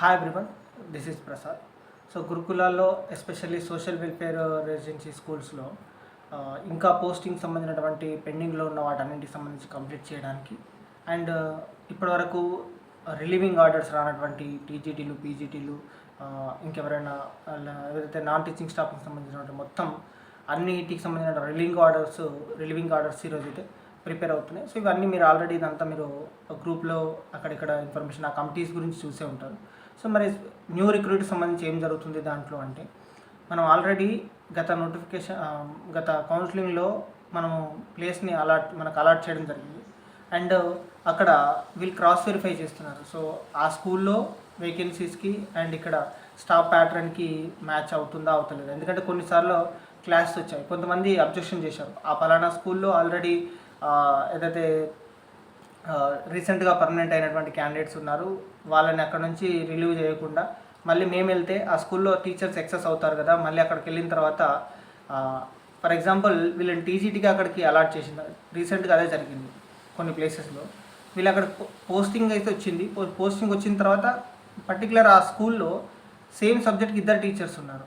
Hi everyone this is Prasad so గురుకులాల్లో especially social welfare residency స్కూల్స్లో ఇంకా posting సంబంధించినటువంటి పెండింగ్లో ఉన్న వాటన్నింటికి సంబంధించి కంప్లీట్ చేయడానికి. అండ్ ఇప్పటివరకు రిలీవింగ్ ఆర్డర్స్ రానటువంటి టీజీటీలు పీజీటీలు ఇంకెవరైనా ఏదైతే నాన్ టీచింగ్ స్టాఫ్కి సంబంధించినటువంటి మొత్తం అన్నిటికి సంబంధించిన రిలీవింగ్ ఆర్డర్స్ రిలీవింగ్ ఆర్డర్స్ ఈరోజు అయితే ప్రిపేర్ అవుతున్నాయి. సో ఇవన్నీ మీరు ఆల్రెడీ ఇదంతా మీరు గ్రూప్లో అక్కడిక్కడ ఇన్ఫర్మేషన్ ఆ కమిటీస్ గురించి చూసే ఉంటారు. సో మరి న్యూ రిక్రూట్ సంబంధించి ఏం జరుగుతుంది దాంట్లో అంటే మనం ఆల్రెడీ గత నోటిఫికేషన్ గత కౌన్సిలింగ్లో మనము ప్లేస్ని అలాట్ మనకు అలాట్ చేయడం జరిగింది. అండ్ అక్కడ వీళ్ళు క్రాస్ వెరిఫై చేస్తున్నారు. సో ఆ స్కూల్లో వేకెన్సీస్కి అండ్ ఇక్కడ స్టాఫ్ ప్యాటర్న్కి మ్యాచ్ అవుతుందా అవుతలేదు? ఎందుకంటే కొన్నిసార్లు క్లాస్ వచ్చాయి. కొంతమంది అబ్జెక్షన్ చేశారు. ఆ పలానా స్కూల్లో ఆల్రెడీ ఏదైతే రీసెంట్గా పర్మనెంట్ అయినటువంటి క్యాండిడేట్స్ ఉన్నారు. వాళ్ళని అక్కడ నుంచి రిలీవ్ చేయకుండా మళ్ళీ మేము వెళ్తే ఆ స్కూల్లో టీచర్స్ ఎక్సెస్ అవుతారు కదా మళ్ళీ అక్కడికి వెళ్ళిన తర్వాత ఫర్ ఎగ్జాంపుల్ వీళ్ళని టీజీటీకి అక్కడికి అలాట్ చేసింది. రీసెంట్గా అదే జరిగింది కొన్ని ప్లేసెస్లో వీళ్ళు అక్కడ పోస్టింగ్ అయితే వచ్చింది. పోస్టింగ్ వచ్చిన తర్వాత పర్టికులర్ ఆ స్కూల్లో సేమ్ సబ్జెక్ట్కి ఇద్దరు టీచర్స్ ఉన్నారు.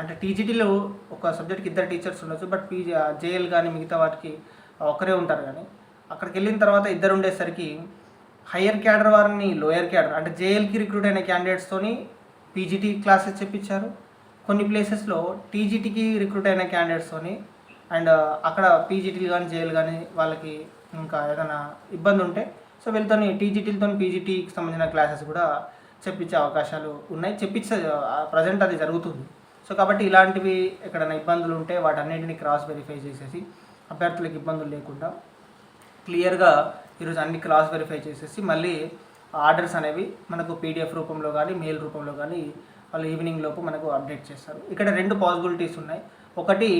అంటే టీజీటీలో ఒక సబ్జెక్ట్కి ఇద్దరు టీచర్స్ ఉండొచ్చు బట్ పీజీ జేఎల్ కానీ మిగతా వాటికి ఒకరే ఉంటారు కానీ. అక్కడికి వెళ్ళిన తర్వాత ఇద్దరు ఉండేసరికి హయ్యర్ క్యాడర్ వారిని లోయర్ క్యాడర్ అంటే జేఎల్కి రిక్రూట్ అయిన క్యాండిడేట్స్తోని పీజీటీ క్లాసెస్ చెప్పించారు కొన్ని ప్లేసెస్లో టీజీటీకి రిక్రూట్ అయిన క్యాండిడేట్స్తోని అండ్ అక్కడ పీజీటీలు కానీ జేఎల్ కానీ వాళ్ళకి ఇంకా ఏదైనా ఇబ్బంది ఉంటే సో వీళ్ళతోని టీజీటీలతో పీజీటీకి సంబంధించిన క్లాసెస్ కూడా చెప్పించే అవకాశాలు ఉన్నాయి. చెప్పించే ప్రజెంట్ అది జరుగుతుంది. సో కాబట్టి ఇలాంటివి ఎక్కడైనా ఇబ్బందులు ఉంటే వాటన్నిటిని క్రాస్ వెరిఫై చేసేసి అభ్యర్థులకు ఇబ్బందులు లేకుండా క్లియర్గా ఈరోజు అన్ని క్రాస్ వెరిఫై చేసేసి మళ్ళీ ఆర్డర్స్ అనేవి మనకు పీడిఎఫ్ రూపంలో కానీ మెయిల్ రూపంలో కానీ వాళ్ళు ఈవినింగ్ లోపు మనకు అప్డేట్ చేస్తారు. ఇక్కడ రెండు పాసిబిలిటీస్ ఉన్నాయి. ఒకటి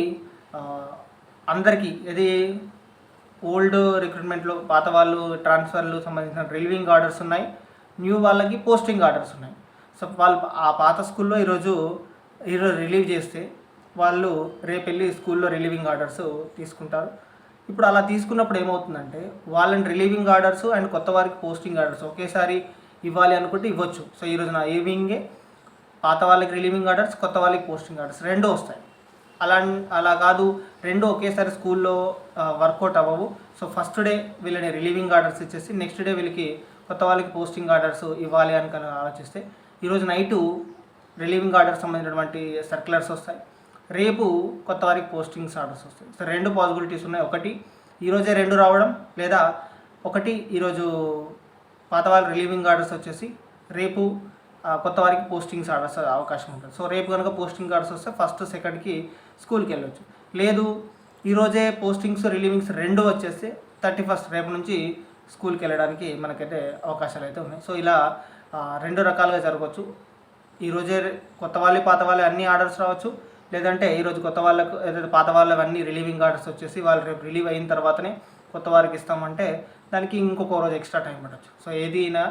అందరికీ ఇది ఓల్డ్ రిక్రూట్మెంట్లో పాత వాళ్ళు ట్రాన్స్ఫర్లు సంబంధించిన రిలీవింగ్ ఆర్డర్స్ ఉన్నాయి. న్యూ వాళ్ళకి పోస్టింగ్ ఆర్డర్స్ ఉన్నాయి. సో వాళ్ళు ఆ పాత స్కూల్లో ఈరోజు ఈరోజు రిలీవ్ చేస్తే వాళ్ళు రేపు వెళ్ళి స్కూల్లో రిలీవింగ్ ఆర్డర్స్ తీసుకుంటారు. ఇప్పుడు అలా తీసుకున్నప్పుడు ఏమవుతుందంటే వాళ్ళని రిలీవింగ్ ఆర్డర్స్ అండ్ కొత్త వారికి పోస్టింగ్ ఆర్డర్స్ ఒకేసారి ఇవ్వాలి అనుకుంటే ఇవ్వచ్చు. సో ఈరోజు నా ఈవినింగే పాత వాళ్ళకి రిలీవింగ్ ఆర్డర్స్ కొత్త వాళ్ళకి పోస్టింగ్ ఆర్డర్స్ రెండు వస్తాయి. అలా అలా కాదు రెండు ఒకేసారి స్కూల్లో వర్కౌట్ అవ్వవు. సో ఫస్ట్ డే వీళ్ళని రిలీవింగ్ ఆర్డర్స్ ఇచ్చేసి నెక్స్ట్ డే వీళ్ళకి కొత్త వాళ్ళకి పోస్టింగ్ ఆర్డర్స్ ఇవ్వాలి అని కనుక ఆలోచిస్తే ఈరోజు నైటు రిలీవింగ్ ఆర్డర్స్ సంబంధించినటువంటి సర్క్యులర్స్ వస్తాయి. రేపు కొత్త వారికి పోస్టింగ్స్ ఆర్డర్స్ వస్తాయి సో రెండు పాసిబిలిటీస్ ఉన్నాయి. ఒకటి ఈరోజే రెండు రావడం లేదా ఒకటి ఈరోజు పాత వారి రిలీవింగ్ ఆర్డర్స్ వచ్చేసి రేపు కొత్త వారికి పోస్టింగ్స్ ఆర్డర్స్ అవకాశం ఉంటుంది. సో రేపు కనుక పోస్టింగ్ ఆర్డర్స్ వస్తే ఫస్ట్ సెకండ్కి స్కూల్కి వెళ్ళొచ్చు. లేదు ఈరోజే పోస్టింగ్స్ రిలీవింగ్స్ రెండు వచ్చేస్తే థర్టీ ఫస్ట్ రేపు నుంచి స్కూల్కి వెళ్ళడానికి మనకైతే అవకాశాలు అయితే ఉన్నాయి. సో ఇలా రెండు రకాలుగా జరగవచ్చు. ఈరోజే కొత్త వాళ్ళు పాత వాళ్ళు అన్ని ఆర్డర్స్ రావచ్చు. లేదంటే ఈరోజు కొత్త వాళ్ళకు ఏదైతే పాత వాళ్ళు అన్నీ రిలీవింగ్ ఆర్డర్స్ వచ్చేసి వాళ్ళు రేపు రిలీవ్ అయిన తర్వాతనే కొత్త వారికి ఇస్తామంటే దానికి ఇంకొక రోజు ఎక్స్ట్రా టైం పడవచ్చు సో ఏదైనా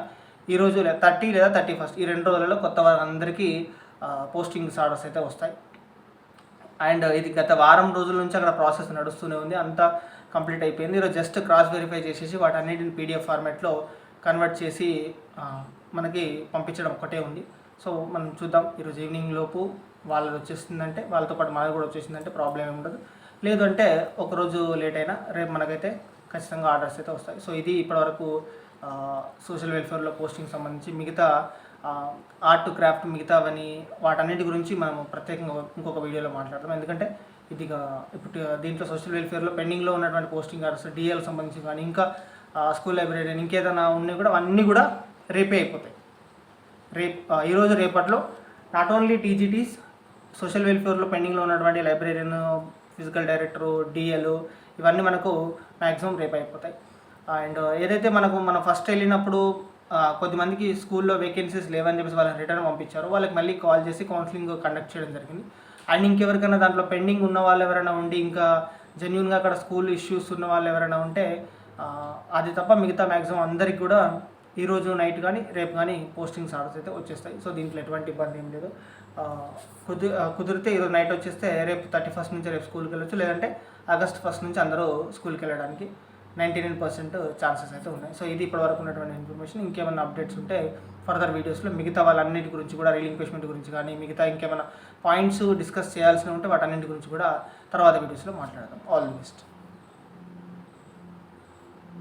ఈ రోజు థర్టీ లేదా థర్టీ ఫస్ట్ ఈ రెండు రోజులలో కొత్త వారందరికీ పోస్టింగ్స్ ఆర్డర్స్ అయితే వస్తాయి. అండ్ ఇది గత వారం రోజుల నుంచి అక్కడ ప్రాసెస్ నడుస్తూనే ఉంది. అంతా కంప్లీట్ అయిపోయింది. ఈరోజు జస్ట్ క్రాస్ వెరిఫై చేసేసి వాటన్నిటిని పీడిఎఫ్ ఫార్మాట్లో కన్వర్ట్ చేసి మనకి పంపించడం ఒకటే ఉంది. సో మనం చూద్దాం ఈరోజు ఈవినింగ్ లోపు వాళ్ళది వచ్చేసిందంటే వాళ్ళతో పాటు మనది కూడా వచ్చేసిందంటే ప్రాబ్లం ఏమి ఉండదు. లేదు అంటే ఒకరోజు లేట్ అయినా రేపు మనకైతే ఖచ్చితంగా ఆర్డర్స్ అయితే వస్తాయి. సో ఇది ఇప్పటివరకు సోషల్ వెల్ఫేర్లో పోస్టింగ్ సంబంధించి మిగతా ఆర్ట్ క్రాఫ్ట్ మిగతావని వాటన్నిటి గురించి మనం ప్రత్యేకంగా ఇంకొక వీడియోలో మాట్లాడతాం. ఎందుకంటే ఇది ఇప్పుడు దీంట్లో సోషల్ వెల్ఫేర్లో పెండింగ్లో ఉన్నటువంటి పోస్టింగ్ ఆర్డర్స్ డిఎల్ సంబంధించి కానీ ఇంకా స్కూల్ లైబ్రరీ ఇంకేదైనా ఉన్నాయి కూడా అవన్నీ కూడా రేపే అయిపోతాయి. రేపు ఈరోజు రేపట్లో నాట్ ఓన్లీ టీజీటీస్ సోషల్ వెల్ఫేర్లో పెండింగ్లో ఉన్నటువంటి లైబ్రరీన్ ఫిజికల్ డైరెక్టరు డిఎల్ ఇవన్నీ మనకు మ్యాక్సిమం రేపు అయిపోతాయి. అండ్ ఏదైతే మనకు మనం ఫస్ట్ వెళ్ళినప్పుడు కొద్దిమందికి స్కూల్లో వేకెన్సీస్ లేవని చెప్పేసి వాళ్ళని రిటర్న్ పంపించారు. వాళ్ళకి మళ్ళీ కాల్ చేసి కౌన్సిలింగ్ కండక్ట్ చేయడం జరిగింది. అండ్ ఇంకెవరికైనా దాంట్లో పెండింగ్ ఉన్న వాళ్ళు ఎవరైనా ఉండి ఇంకా జెన్యున్గా అక్కడ స్కూల్ ఇష్యూస్ ఉన్న వాళ్ళు ఎవరైనా ఉంటే అది తప్ప మిగతా మ్యాక్సిమం అందరికి కూడా ఈరోజు నైట్ కానీ రేపు కానీ పోస్టింగ్స్ ఆర్డర్స్ అయితే వచ్చేస్తాయి. సో దీంట్లో ఎటువంటి ఇబ్బంది ఏం లేదు. కుది కుదిరితే ఈరోజు నైట్ వచ్చేస్తే రేపు థర్టీ ఫస్ట్ నుంచి రేపు స్కూల్కి వెళ్ళొచ్చు. లేదంటే ఆగస్ట్ ఫస్ట్ నుంచి అందరూ స్కూల్కి వెళ్ళడానికి నైంటీ నైన్ పర్సెంట్ ఛాన్సెస్ అయితే ఉన్నాయి. సో ఇది ఇప్పటివరకు ఉన్నటువంటి ఇన్ఫర్మేషన్. ఇంకేమైనా అప్డేట్స్ ఉంటే ఫర్దర్ వీడియోస్లో మిగతా వాళ్ళన్నిటి గురించి కూడా రీలింక్విష్మెంట్ గురించి కానీ మిగతా ఇంకేమైనా పాయింట్స్ డిస్కస్ చేయాల్సి ఉంటే వాటన్నింటి గురించి కూడా తర్వాత వీడియోస్లో మాట్లాడదాం. All the best